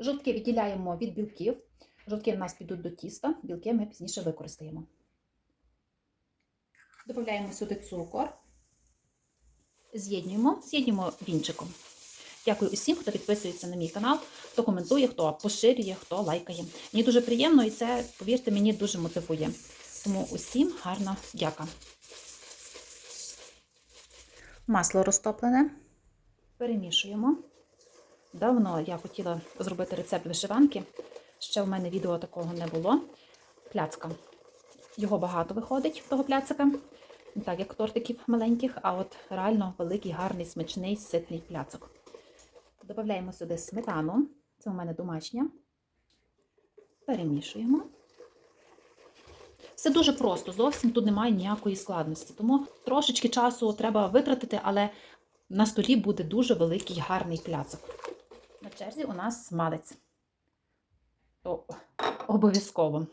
Жовтки відділяємо від білків. Жовтки в нас підуть до тіста, білки ми пізніше використаємо. Додаємо сюди цукор. З'єднуємо, з'єднуємо вінчиком. Дякую усім, хто підписується на мій канал, хто коментує, хто поширює, хто лайкає. Мені дуже приємно і це, повірте, мені дуже мотивує. Тому усім гарна дяка. Масло розтоплене. Перемішуємо. Давно я хотіла зробити рецепт вишиванки. Ще в мене відео такого не було. Пляцка. Його багато виходить, того пляцика. Не так, як тортиків маленьких, а от реально великий, гарний, смачний, ситний пляцок. Додаємо сюди сметану. Це у мене домашня. Перемішуємо. Все дуже просто, зовсім тут немає ніякої складності. Тому трошечки часу треба витратити, але на столі буде дуже великий гарний пляцок. На черзі у нас малець. То обов'язково.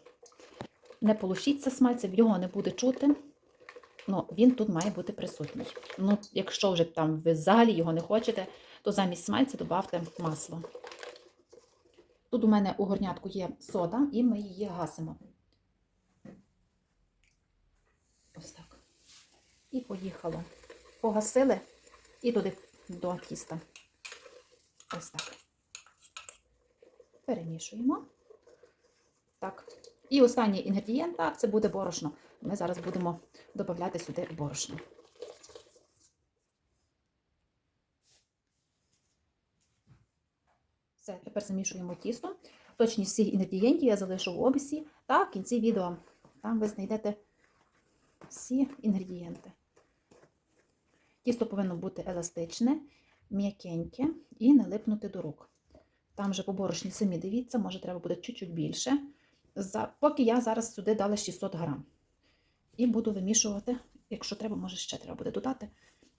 Не полушіться смальцем, його не буде чути. Ну, він тут має бути присутній. Ну, якщо вже там ви взагалі його не хочете, то замість смальця додавте масло. Тут у мене у горнятку є сода, і ми її гасимо. Ось так. І поїхало. Погасили і туди до тіста. Ось так. Перемішуємо. Так. І останній інгредієнт, так, це буде борошно. Ми зараз будемо додати сюди борошно. Все, тепер замішуємо тісто. Точність всіх інгредієнтів я залишу в описі та в кінці відео. Там ви знайдете всі інгредієнти. Тісто повинно бути еластичне, м'якеньке і не липнути до рук. Там вже по борошні самі дивіться, може треба буде чуть-чуть більше. За... Поки я зараз сюди дала 600 грам. І буду вимішувати, якщо треба, може ще треба буде додати,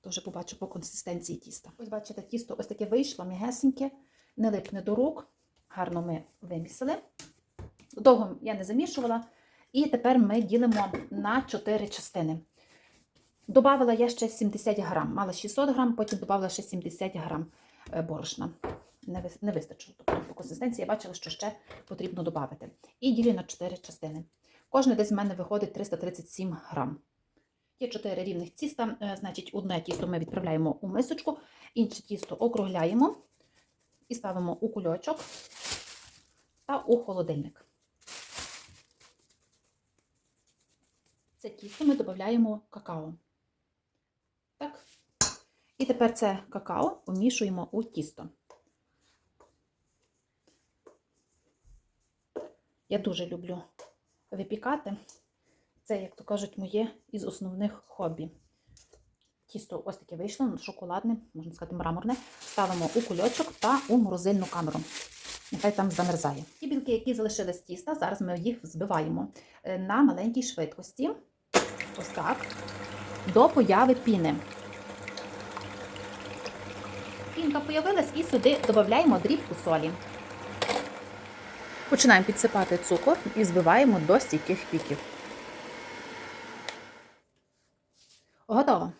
то вже побачу по консистенції тіста. Ось бачите, тісто ось таке вийшло, м'ягесеньке, не липне до рук. Гарно ми вимісили. Довго я не замішувала. І тепер ми ділимо на 4 частини. Добавила я ще 70 грам. Мала 600 грам, потім додала ще 70 грам е, борошна. Не, вис- не вистачило. Тобто по консистенції я бачила, що ще потрібно додати. І ділю на 4 частини. Кожне десь в мене виходить 337 грам. Є 4 рівних тіста, е, значить, одне тісто ми відправляємо у мисочку, інше тісто округляємо і ставимо у кульочок та у холодильник. Це тісто ми додаємо какао. Так. І тепер це какао помішуємо у тісто. Я дуже люблю випікати. Це, як то кажуть, моє із основних хобі. Тісто ось таке вийшло, ну, шоколадне, можна сказати, мраморне. Ставимо у кульочок та у морозильну камеру. Нехай там замерзає. Ті білки, які залишились тіста, зараз ми їх збиваємо е, на маленькій швидкості. Ось так. До появи піни. Пінка появилась і сюди додаємо дрібку солі. Починаємо підсипати цукор і збиваємо до стійких піків. Готово.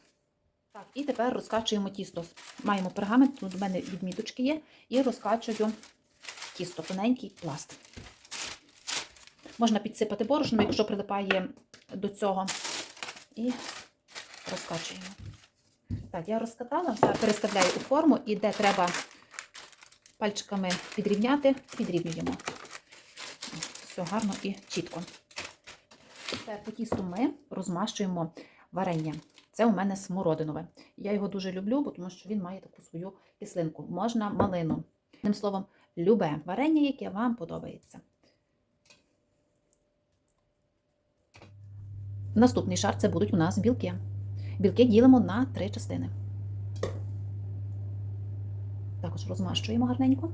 Так, і тепер розкачуємо тісто. Маємо пергамент, тут у мене відміточки є, і розкачую тісто, тоненький пласт. Можна підсипати борошном, якщо прилипає до цього. І розкачуємо. Так, я розкатала, переставляю у форму і де треба пальчиками підрівняти, підрівнюємо. Все гарно і чітко. Тепер по тісту ми розмащуємо варення. Це у мене смородинове. Я його дуже люблю, бо тому що він має таку свою кислинку. Можна малину. Одним словом, любе варення, яке вам подобається. Наступний шар це будуть у нас білки. Білки ділимо на три частини. Також розмащуємо гарненько.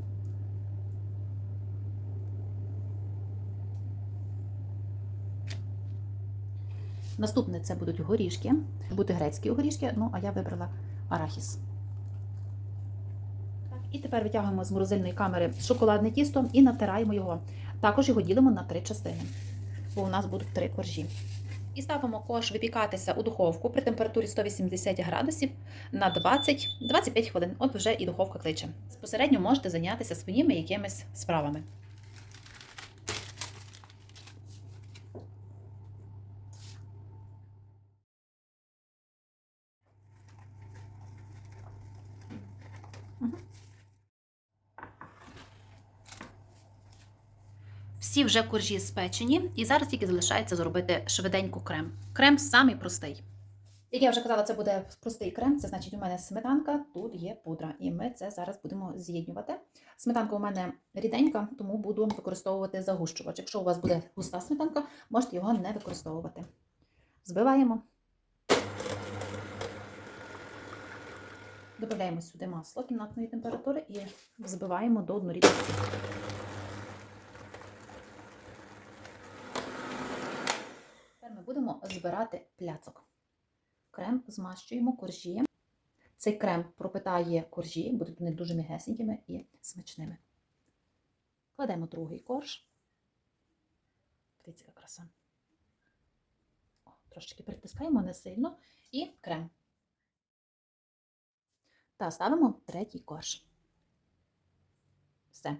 Наступне це будуть горішки, бути грецькі горішки, ну а я вибрала арахіс. Так, і тепер витягуємо з морозильної камери шоколадне тісто і натираємо його. Також його ділимо на три частини, бо у нас будуть три коржі. І ставимо кош випікатися у духовку при температурі 180 градусів на 20-25 хвилин. От вже і духовка кличе. Безпосередньо можете зайнятися своїми якимись справами. Всі вже коржі спечені, і зараз тільки залишається зробити швиденько крем. Крем самий простий. Як я вже казала, це буде простий крем. Це значить, у мене сметанка, тут є пудра. І ми це зараз будемо з'єднювати. Сметанка у мене ріденька, тому буду використовувати загущувач. Якщо у вас буде густа сметанка, можете його не використовувати. Збиваємо. Додаємо сюди масло кімнатної температури і взбиваємо до однорідності. Тепер ми будемо збирати пляцок. Крем змащуємо коржі. Цей крем пропитає коржі, будуть вони дуже м'ягесенькими і смачними. Кладемо другий корж. Дивіться, яка краса. О, трошечки притискаємо не сильно. І крем. Та ставимо третій корж. Все.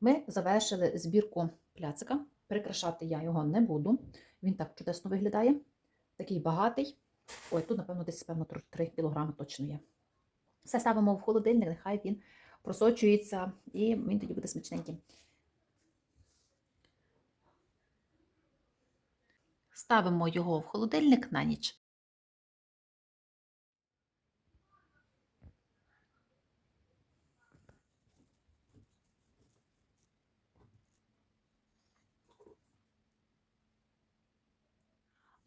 Ми завершили збірку пляцика. Прикрашати я його не буду. Він так чудесно виглядає. Такий багатий. Ой, тут, напевно, десь, певно, 3 кг точно є. Все ставимо в холодильник, нехай він просочується і він тоді буде смачненький. Ставимо його в холодильник на ніч.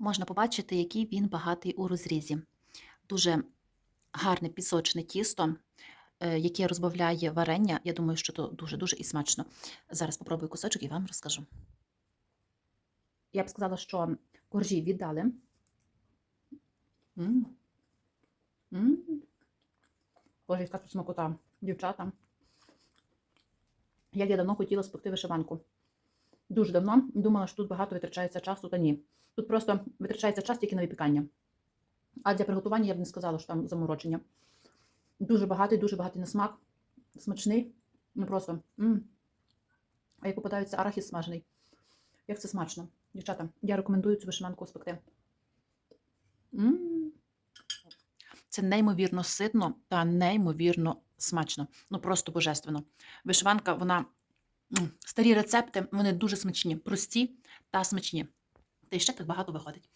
Можна побачити, який він багатий у розрізі. Дуже гарне пісочне тісто, е, яке розбавляє варення. Я думаю, що то дуже-дуже і смачно. Зараз попробую кусочок і вам розкажу. Я б сказала, що коржі віддали. М. М. Боже, яка тут смакота, дівчата. Як я давно хотіла спекти вишиванку. Дуже давно думала, що тут багато витрачається часу, та ні. Тут просто витрачається час тільки на випікання. А для приготування я б не сказала, що там заморочення. Дуже багатий, дуже багатий на смак, смачний. Ну просто. М -м. А як попадається арахіс смажений. Як це смачно. Дівчата, я рекомендую цю вишиванку спекти. М -м. Це неймовірно ситно та неймовірно смачно. Ну просто божественно. Вишиванка, вона старі рецепти, вони дуже смачні, прості та смачні. Та й ще так багато виходить.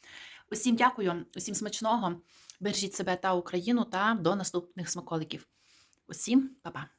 Усім дякую, усім смачного. Бережіть себе та Україну та до наступних смаколиків. Усім па-па!